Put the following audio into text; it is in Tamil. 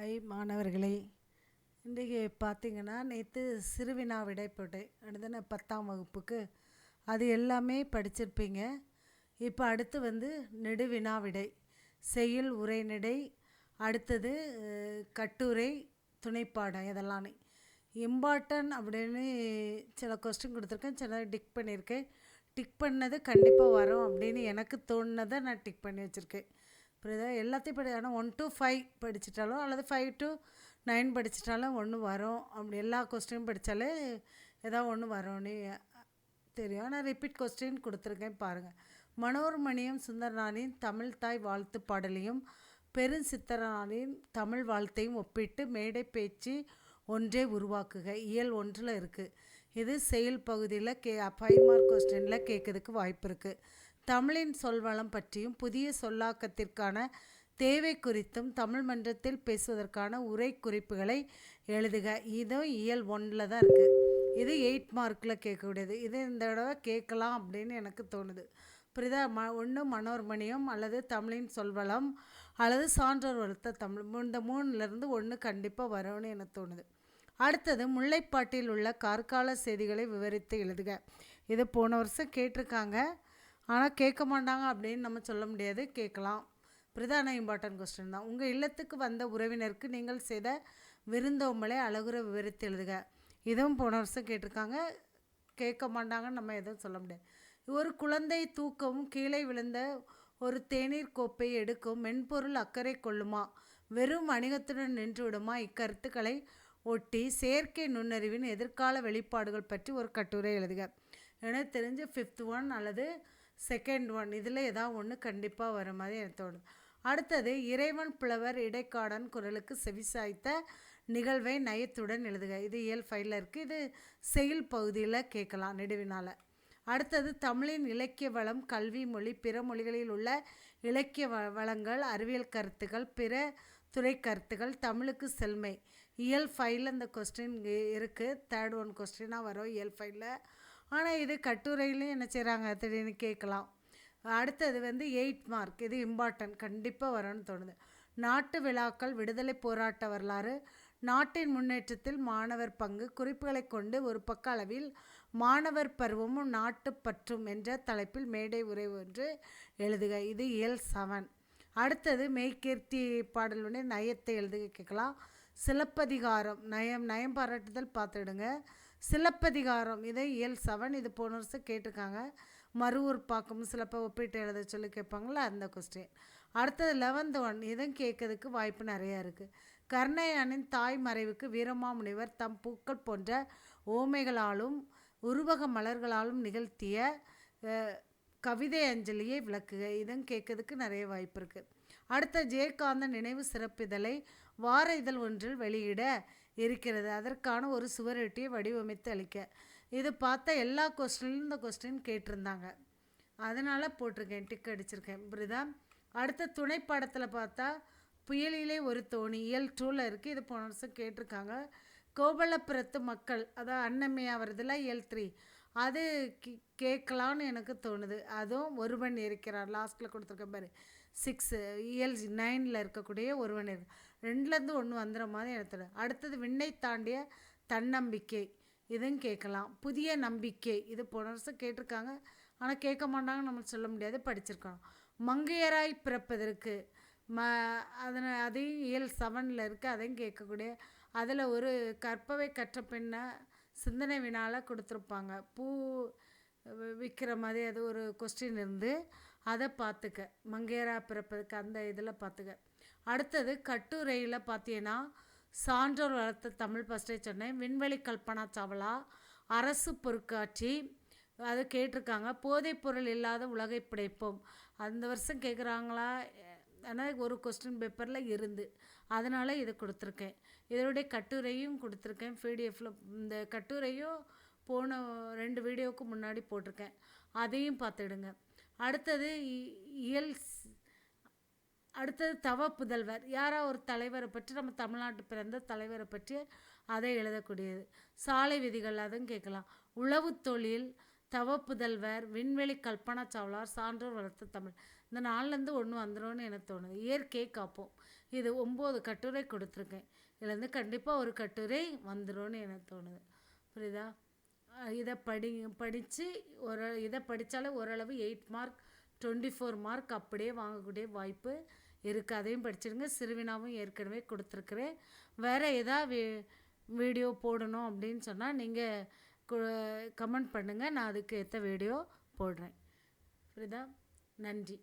ஐ மாணவர்களே இன்றைக்கி பார்த்தீங்கன்னா நேற்று சிறுவினா விடை போட்டேன் பத்தாம் வகுப்புக்கு அது எல்லாமே படிச்சிருப்பீங்க. இப்போ அடுத்து வந்து நெடுவினா விடை செய்யுள் உரைநடை அடுத்தது கட்டுரை துணைப்பாடம் இதெல்லாம். இம்பார்ட்டன்ட் அப்படின்னு சில கொஸ்டின் கொடுத்துருக்கேன் சில டிக் பண்ணியிருக்கேன். டிக் பண்ணது கண்டிப்பாக வரும் அப்படின்னு எனக்கு தோணுனதை நான் டிக் பண்ணி வச்சுருக்கேன். புரியுதா? எல்லாத்தையும் படி ஆனால் ஒன் டு ஃபைவ் படிச்சிட்டாலும் அல்லது ஃபைவ் டு நைன் படிச்சிட்டாலும் ஒன்று வரும். அப்படி எல்லா கொஸ்டினும் படித்தாலே ஏதாவது ஒன்று வரும்னு தெரியும். ஆனால் ரிப்பீட் கொஸ்டின் கொடுத்துருக்கேன் பாருங்கள் மனோர்மணியம் சுந்தரனாரின் தமிழ் தாய் வாழ்த்து பாடலையும் பெருஞ்சித்திரனாரின் தமிழ் வாழ்த்தையும் ஒப்பிட்டு மேடை பேச்சு ஒன்றே உருவாக்குக. இயல் ஒன்றில் இருக்குது இது செயல் பகுதியில் கே ஃபைவ் மார்க் கொஸ்டினில் கேட்கறதுக்கு வாய்ப்பு இருக்குது தமிழின் சொல்வளம் பற்றியும் புதிய சொல்லாக்கத்திற்கான தேவை குறித்தும் தமிழ் மன்றத்தில் பேசுவதற்கான உரை குறிப்புகளை எழுதுக. இதுவும் இயல் ஒன்றில் தான் இருக்குது இது எயிட் மார்க்கில் கேட்கக்கூடியது. இது இந்த தடவை கேட்கலாம் அப்படின்னு எனக்கு தோணுது. புரிதா ம ஒன்று மனோர்மணியம் அல்லது தமிழின் சொல்வளம் அல்லது சான்றோர் வளர்த்த தமிழ். இந்த மூணுலேருந்து ஒன்று கண்டிப்பாக வரும்னு எனக்கு தோணுது. அடுத்தது முல்லைப்பாட்டில் உள்ள கார்கால செய்திகளை விவரித்து எழுதுக. இது போன வருஷம் கேட்டிருக்காங்க. ஆனால் கேட்க மாட்டாங்க அப்படின்னு நம்ம சொல்ல முடியாது. கேட்கலாம். பிரதான இம்பார்ட்டன்ட் கொஸ்டின் தான். உங்கள் இல்லத்துக்கு வந்த உறவினருக்கு நீங்கள் செய்த விருந்தோம்பலை அழகுற விவரித்து எழுதுக. இதுவும் போன வருஷம் கேட்டிருக்காங்க. கேட்க மாட்டாங்கன்னு நம்ம எதுவும் சொல்ல முடியாது. ஒரு குழந்தை தூக்கவும் கீழே விழுந்த ஒரு தேநீர் கோப்பை எடுக்கும் மென்பொருள் அக்கறை கொள்ளுமா? வெறும் வணிகத்துடன் நின்று விடுமா? இக்கருத்துக்களை ஒட்டி செயற்கை நுண்ணறிவின் எதிர்கால வெளிப்பாடுகள் பற்றி ஒரு கட்டுரை எழுதுக. எனக்கு தெரிஞ்சு ஃபிஃப்த் ஒன் அல்லது செகண்ட் ஒன் இதில் ஏதாவது ஒன்று கண்டிப்பாக வர மாதிரி எனக்கு தோணுது. அடுத்தது இறைவன் புலவர் இடைக்காடன் குரலுக்கு செவிசாய்த்த நிகழ்வை நயத்துடன் எழுதுக. இது இயல் ஃபைலில் இருக்குது இது செயல் பகுதியில் கேட்கலாம் நெடுவினால். அடுத்தது தமிழின் இலக்கிய வளம் கல்வி மொழி பிற மொழிகளில் உள்ள இலக்கிய வ வளங்கள் அறிவியல் கருத்துக்கள் பிற துறை கருத்துக்கள் தமிழுக்கு செல்மை. இயல் ஃபைலில் இந்த கொஸ்டின் இருக்குது தேர்ட் ஒன் கொஸ்டினாக வரும். இயல் ஃபைலில் ஆனால் இது கட்டுரையிலையும் என்ன செய்கிறாங்க திடீர்னு கேட்கலாம். அடுத்தது வந்து எயிட் மார்க் இது இம்பார்ட்டன்ட் கண்டிப்பாக வரும்னு தோணுது. நாட்டு விழாக்கள் விடுதலை போராட்ட வரலாறு நாட்டின் முன்னேற்றத்தில் மாணவர் பங்கு குறிப்புகளை கொண்டு ஒரு பக்க அளவில் மாணவர் பருவமும் நாட்டுப்பற்றும் என்ற தலைப்பில் மேடை உரை ஒன்று எழுதுக. இது இயல் செவன் அடுத்தது மெய்கீர்த்தி பாடலுடைய நயத்தை எழுதுக கேட்கலாம். சிலப்பதிகாரம். நயம் நயம் பாராட்டுதல் பார்த்துடுங்க. சிலப்பதிகாரம். இதை இயல் செவன் இது போன வருஷம் கேட்டிருக்காங்க. மறுவூர் பாக்கம் சிலப்பை ஒப்பிட்டு எழுத சொல்லி கேட்பாங்களா அந்த கொஸ்டின் அடுத்தது லெவன்த் ஒன் இதுவும் கேட்கறதுக்கு வாய்ப்பு நிறையா இருக்குது கர்ணயானின் தாய் மறைவுக்கு வீரமாமுனிவர் தம் பூக்கள் போன்ற ஓமைகளாலும் உருவக மலர்களாலும் நிகழ்த்திய கவிதை அஞ்சலியை விளக்குக. இதுவும் கேட்கறதுக்கு நிறைய வாய்ப்பு இருக்குது அடுத்த ஜெயகாந்தன் நினைவு சிறப்பிதழை வார இதழ் ஒன்றில் வெளியிட இருக்கிறது. அதற்கான ஒரு சுவரொட்டியை வடிவமைத்து அளிக்க. இது பார்த்த எல்லா கொஸ்டின்லையும் இந்த கொஸ்டின் கேட்டிருந்தாங்க. அதனால் போட்டிருக்கேன் டிக் அடிச்சிருக்கேன். புரியுதா? அடுத்த துணை படத்தில் பார்த்தா புயலிலே ஒரு தோணி இயல் டூவில் இருக்குது இது போன வருஷம் கேட்டிருக்காங்க. கோபலபுரத்து மக்கள் அதான் அன்னம்மையா வருதுல இயல் த்ரீ அது கேட்கலான்னு எனக்கு தோணுது. அதுவும் ஒருவன் இருக்கிறார் லாஸ்ட்டில் கொடுத்துருக்கேன் பாரு. சிக்ஸு இயல்ஜி நைனில் இருக்கக்கூடிய ஒருவன் இருக்கு ரெண்டுலேருந்து ஒன்று வந்துடுற மாதிரி இடத்துல. அடுத்தது விண்ணை தாண்டிய தன்னம்பிக்கை. இதுவும் கேட்கலாம். புதிய நம்பிக்கை. இது போன வருஷம் கேட்டிருக்காங்க. ஆனால் கேட்க மாட்டாங்கன்னு நம்ம சொல்ல முடியாது படிச்சிருக்கோம் மங்கையராய் பிறப்பதற்கு. ம அதனை அதையும் இயல் செவனில் இருக்குது அதையும் கேட்கக்கூடிய அதில் ஒரு கற்பவை கற்ற பெண்ணை சிந்தனை வினால கொடுத்துருப்பாங்க. பூ விற்கிற மாதிரி அது ஒரு கொஸ்டின் இருந்து அதை பார்த்துக்க மங்கேரா பிறப்பதுக்கு அந்த இதில் பார்த்துக்க அடுத்தது கட்டுரையில் பார்த்தீங்கன்னா சான்றோர் வளர்த்த தமிழ் ஃபஸ்ட்டே சொன்னேன். விண்வெளி கல்பனா சாவலா அரசு பொருட்காட்சி அது கேட்டிருக்காங்க. போதைப் பொருள் இல்லாத உலகை படைப்போம். அந்த வருஷம் கேட்குறாங்களா ஆனால் ஒரு கொஸ்டின் பேப்பரில் இருந்து. அதனால் இதை கொடுத்துருக்கேன். இதனுடைய கட்டுரையும் கொடுத்துருக்கேன். பிடிஎஃப்பில் இந்த கட்டுரையும் போன ரெண்டு வீடியோவுக்கு முன்னாடி போட்டிருக்கேன். அதையும் பார்த்துடுங்க. அடுத்தது இ- இயல் அடுத்தது தவ புதல்வர் யாரோ ஒரு தலைவரை பற்றி நம்ம தமிழ்நாட்டு பிறந்த தலைவரை பற்றி அதை எழுதக்கூடியது. சாலை விதிகள் அதுவும் கேட்கலாம். உளவு தொழில் தவ புதல்வர் விண்வெளி கல்பனா சாவ்லார் சான்றோர் வளர்த்த தமிழ். இந்த நாள்லேருந்து ஒன்று வந்துடும்னு எனக்கு தோணுது. இயற்கையை காப்போம். இது ஒம்பது கட்டுரை கொடுத்துருக்கேன். இதுலேருந்து கண்டிப்பாக ஒரு கட்டுரை வந்துடும்னு எனக்கு தோணுது. புரியுதா? இதை படி படித்து ஒரு இதை படித்தாலே ஓரளவு eight mark twenty four mark அப்படியே வாங்கக்கூடிய வாய்ப்பு இருக்குது அதையும் படிச்சிடுங்க சிறுவினாவும் ஏற்கனவே கொடுத்துருக்குறேன். வேறு எதாவது வீ வீடியோ போடணும் அப்படின்னு சொன்னால் நீங்கள் கமெண்ட் பண்ணுங்கள் நான் அதுக்கு ஏற்ற வீடியோ போடுறேன். புரியுதா? நன்றி.